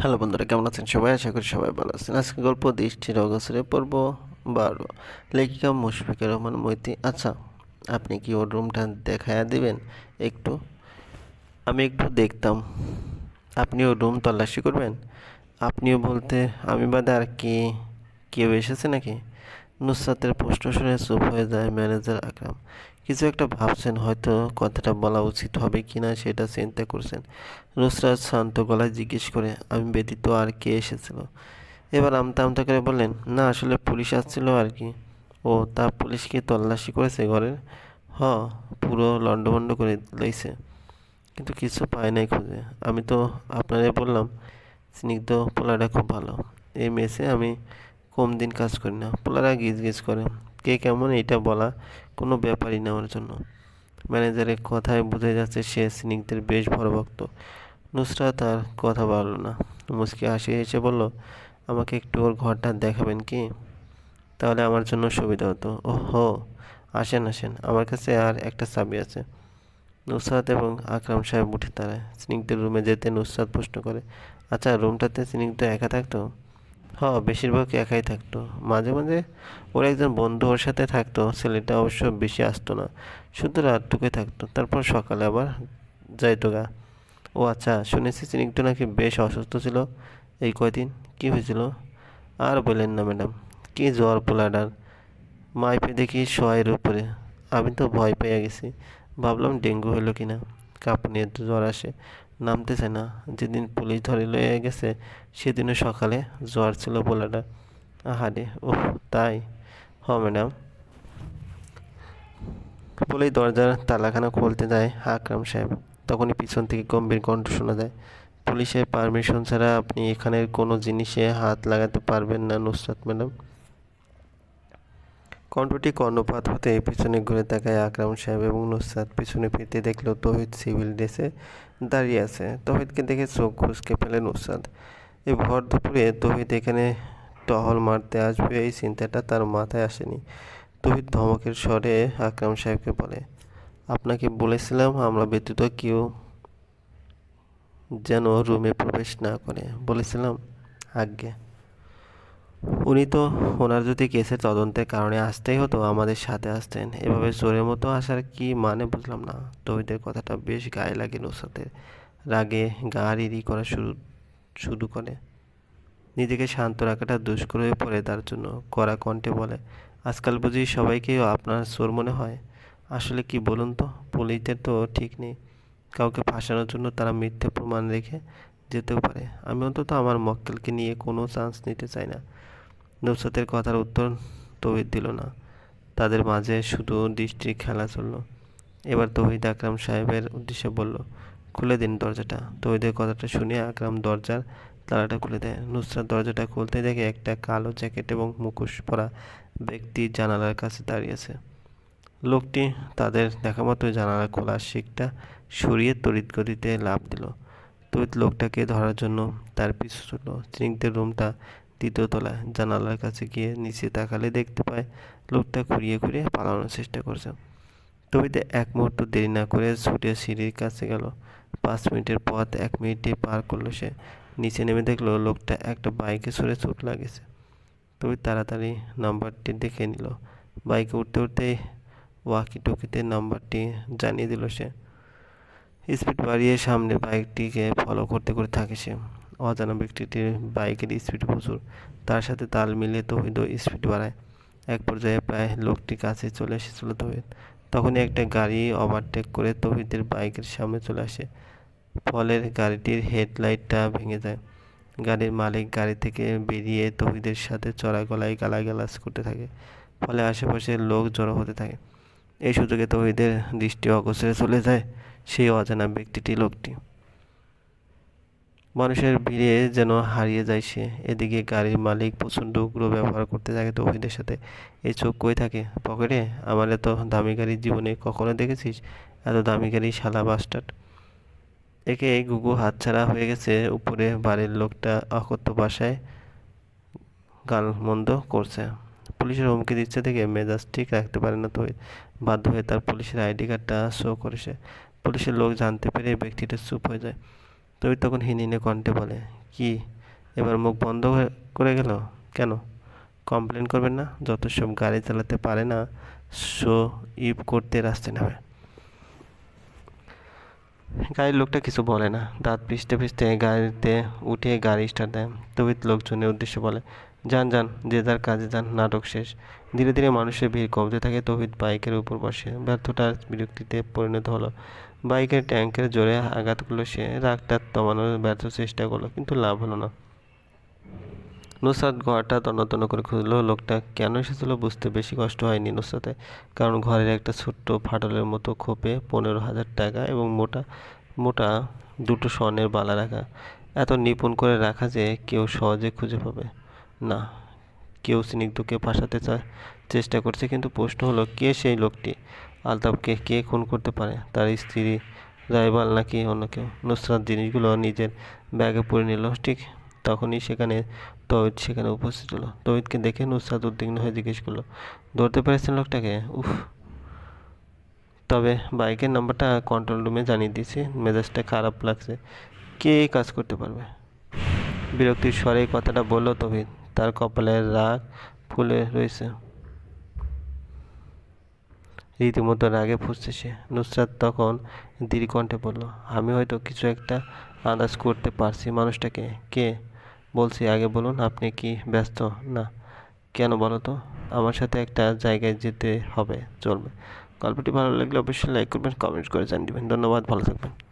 Hello বন্ধুরা, কেমন আছেন সবাই? আশা করি সবাই ভালো আছেন। আজকে গল্প দৃষ্টির অগসরে পর্ব বারো। লেখিকা মুশফিকুর রহমান মৈতি। আচ্ছা আপনি কি ওর রুমটা দেখায়া দিবেন একটু? আমি একটু দেখতাম। আপনি ওর রুম তল্লাশি করবেন? আপনিও বলতে, আমি বাদে আর কি, কেউ এসেছে নাকি? নুসরাতের প্রশ্ন শুনে চুপ হয়ে যায় ম্যানেজার আকরাম। কিছু একটা ভাবছেন, হয়তো কথাটা বলা উচিত হবে কি না সেটা চিন্তা করছেন। নুসরাত শান্ত গলায় জিজ্ঞেস করে, আমি ব্যতীত আর কে এসেছিল? এবার আমতা আমতা করে বললেন, না, আসলে পুলিশ আসছিল আর কি। ও, তা পুলিশ কি তল্লাশি করেছে ঘরের? হ, পুরো লন্ডভন্ড করে লইছে। কিন্তু কিছু পায় নাই খুঁজে। আমি তো আপনারে বললাম, স্নিগ্ধ পোলাটা খুব ভালো। এই মেসে আমি কম দিন কাজ করি না। পোলারা গিজ গিজ করে। কে কেমন এটা বলা কোনো ব্যাপারই না আমার জন্য। ম্যানেজারের কথায় বোঝা যাচ্ছে সে স্নিগ্ধের বেশ বড় ভক্ত। নুসরাত তার কথা বাড়ল না। মুসকি হাসি এসে বলল, আমাকে একটু ওর ঘরটা দেখাবেন কি? তাহলে আমার জন্য সুবিধা হতো। ও হো আসেন আসেন, আমার কাছে আর একটা চাবি আছে। নুসরাত এবং আকরাম সাহেব উঠে দাঁড়ায়। স্নিগ্ধের রুমে যেতে নুসরাত প্রশ্ন করে আচ্ছা রুমটাতে স্নিগ্ধ একা থাকতো? হ বেশিরভাগ একাই থাকতো। মাঝে মাঝে ওর একজন বন্ধু ওর সাথে থাকতো, ছেলেটা অবশ্য বেশি আসতো না। শুধু রাতটুকুই থাকতো। তারপর সকালে আবার যাইতো গা। ও আচ্ছা শুনেছি স্নিগ্ধ নাকি বেশ অসুস্থ ছিল এই কয়দিন। কি হয়েছিল? আর বললেন না ম্যাডাম। কি জ্বর পোলাডার মাইপে দেখি শয়ের উপরে। আমি তো ভয় পেয়ে গেছি। ভাবলাম ডেঙ্গু হলো কি না কাঁপুনি এত জ্বর আসে। নামতে চায় না। যেদিন পুলিশ ধরে লয়ে গেছে, সেদিনও সকালে জ্বর ছিল পোলাটা আহারে ওহ তাই। হ, ম্যাডাম। বলেই দরজার তালাখানা খুলতে যায় আকরাম সাহেব। তখনই পিছন থেকে গম্ভীর কণ্ঠ শোনা যায়, পুলিশের পারমিশন ছাড়া আপনি এখানের কোনো জিনিসে হাত লাগাতে পারবেন না নুসরাত ম্যাডাম। কণ্ঠটি কর্ণপাত হতে পিছনে ঘুরে তাকায় আকরাম সাহেব এবং নুসরাত। পিছনে ফিরতে দেখল তহিদ সিভিল ড্রেসে দাঁড়িয়ে আছে। তহিদকে দেখে চোখ ঘুষকে ফেলে নুসরাত। এই ভর দুপুরে তহিদ এখানে টহল মারতে আসবে এই চিন্তাটা তার মাথায় আসেনি। তহিদ ধমকের স্বরে আকরাম সাহেবকে বলে, আপনাকে বলেছিলাম আমরা ব্যতীত কেউ যেন রুমে প্রবেশ না করে। বলেছিলাম, আজ্ঞে। উনি তো ওনার যদি কেসের তদন্তের কারণে আসতেই হতো, আমাদের সাথে আসতেন। এভাবে চোরের মতো আসার কি মানে বুঝলাম না। তহিদের কথাটা বেশ গায়ে লাগে নুসরাতের রাগে গা রিরি করা শুরু শুরু করে। নিজেকে শান্ত রাখাটা দুষ্কর হয়ে পড়ে তার জন্য। কড়া কণ্ঠে বলে, আজকাল বুঝি সবাইকেই আপনার চোর মনে হয়? আসলে কি বলুন তো? পুলিশদের তো ঠিক নেই। কাউকে ফাঁসানোর জন্য তারা মিথ্যে প্রমাণ রেখে যেতেও পারে। আমি অন্তত আমার মক্কেলকে নিয়ে কোনো চান্স নিতে চাই না। নুসরাতের কথার উত্তর তৌহিদ দিল না। তাদের মাঝে শুধু দৃষ্টির খেলা চলল। এবার তৌহিদ আকরাম সাহেবের উদ্দেশ্যে বলল, খুলে দিন দরজাটা। তৌহিদের কথাটা শুনে আকরাম দরজার তালাটা খুলে দেয়। নুসরাত দরজাটা খুলতে দেখে একটা কালো জ্যাকেট এবং মুখোশ পরা ব্যক্তি জানালার কাছে দাঁড়িয়েছে লোকটি তাদের দেখা মতো জানালা খোলার শিকটা সরিয়ে তড়িৎ গতিতে লাভ দিল। তড়িৎ লোকটাকে ধরার জন্য তার পিছু ছুটল। স্নিগ্ধের রুমটা দ্বিতীয় তলায় জানালার কাছে গিয়ে নিচে তাকালে দেখতে পায় লোকটা ঘুরিয়ে ঘুরিয়ে পালানোর চেষ্টা করছে। তবিতে এক মুহূর্ত দেরি না করে ছুটে সিঁড়ির কাছে গেল। পাঁচ মিনিটের পথ এক মিনিটে পার করল সে। নিচে নেমে দেখল লোকটা একটা বাইকে সরে চোট লাগেছে তবে তাড়াতাড়ি নাম্বারটি দেখে নিল। বাইকে উঠতে উঠতে ওয়াকি টকিতে নাম্বারটি জানিয়ে দিল সে। স্পিড বাড়িয়ে সামনে বাইকটিকে ফলো করতে করতে থাকে সে। অজানা ব্যক্তিটির বাইকের স্পিড প্রচুর। তার সাথে তাল মিলিয়ে তহিদ স্পিড বাড়ায়। এক পর্যায়ে প্রায় লোকটি কাছে চলে এসেছিল তহিদ। তখনই একটা গাড়ি ওভারটেক করে তহিদের বাইকের সামনে চলে আসে। ফলের গাড়িটির হেডলাইটটা ভেঙে যায়। গাড়ির মালিক গাড়ি থেকে বেরিয়ে তহিদের সাথে চড়া গলায় গালাগালাজ করতে থাকে। ফলে আশেপাশে লোক জড়ো হতে থাকে। এই সুযোগে তহিদের দৃষ্টি অগোচরে চলে যায় সেই অজানা ব্যক্তিটি লোকটি। মানুষের ভিড়ে যেন হারিয়ে যায় সে। এদিকে গাড়ির মালিক প্রচণ্ড উগ্র ব্যবহার করতে থাকে তৌহিদের সাথে। এই চোখ কই থাকে? পকেটে? আমার এত দামি গাড়ি জীবনে কখনো দেখেছিস? এত দামি গাড়ি শালা বাস্টার্ড একে গুগু হাতছাড়া হয়ে গেছে উপরে বাড়ির লোকটা অকথ্য ভাষায় গালমন্দ করছে। পুলিশের হুমকি দিচ্ছে থেকে মেজাজ ঠিক রাখতে পারে না তো বাধ্য হয়ে তার পুলিশের আইডি কার্ডটা শো করেছে। পুলিশের লোক জানতে পেরে ব্যক্তিটা চুপ হয়ে যায়। তবে তখন হিনিনে কণ্ঠে বলে, কি, এবার মুখ বন্ধ হয়ে করে গেল? কেন? কমপ্লেন করবেন না? যত সব গাড়ি চালাতে পারে না, শো ইপ করতে রাস্তায় নামে। গাড়ির লোকটা কিছু বলে না। দাঁত পিষতে পিষতে গাড়িতে উঠে গাড়ি স্টার্ট দেয়। তবিত লোকজনের উদ্দেশ্যে বলে, যান যান, যে যার কাজে যান, নাটক শেষ। ধীরে ধীরে মানুষের ভিড় কমতে থাকে। তহিত বাইকের উপর বসে। ব্যর্থটা বিরক্তিতে পরিণত হলো। বাইকের ট্যাঙ্কের জোরে আঘাত করল সে রাগটা দমানোর ব্যর্থ চেষ্টা করল, কিন্তু লাভ হলো না। নুসরাত ঘরটা তন্ন করে খুঁজলো, লোকটা কেন এসেছিল বুঝতে বেশি কষ্ট হয়নি নুসরাতে, কারণ ঘরের একটা ছোট্ট ফাটলের মতো খোপে পনেরো হাজার টাকা এবং মোটা মোটা দুটো স্বর্ণের বালা রাখা। এত নিপুণ করে রাখা যে কেউ সহজে খুঁজে পাবে। না, কেউ স্নিগ্ধকে ফাঁসাতে চেষ্টা করছে, কিন্তু প্রশ্ন হলো, কে সেই লোকটি? আলতাফকে কে খুন করতে পারে? তার স্ত্রী, রাইবাল নাকি অন্য কেউ? নুসরাত জিনিসগুলো নিজের ব্যাগে পরে নিল। ঠিক তখনই সেখানে তৌহিদ সেখানে উপস্থিত হলো। তৌহিদকে দেখে নুসরাত উদ্বিগ্ন হয়ে জিজ্ঞেস করল, ধরতে পেরেছেন লোকটাকে? উফ, তবে বাইকের নাম্বারটা কন্ট্রোল রুমে জানিয়ে দিয়েছি। মেজাজটা খারাপ লাগছে। কে কাজ করতে পারবে? বিরক্তির স্বরে কথাটা বলল তৌহিদ। তার কপালে রাগ ফুলে রয়েছে। রীতিমতো রাগে ফুসছে সে। নুসরাত তখন দীর্ঘণ্ঠে বলল, আমি হয়তো কিছু একটা আন্দাজ করতে পারছি মানুষটাকে। কে? বলছি, আগে বলুন, আপনি কি ব্যস্ত? না। কেন বলো তো? আমার সাথে একটা জায়গায় যেতে হবে, চলবে। গল্পটি ভালো লাগলে অবশ্যই লাইক করবেন, কমেন্ট করে জানিয়ে দেবেন। ধন্যবাদ, ভালো থাকবেন।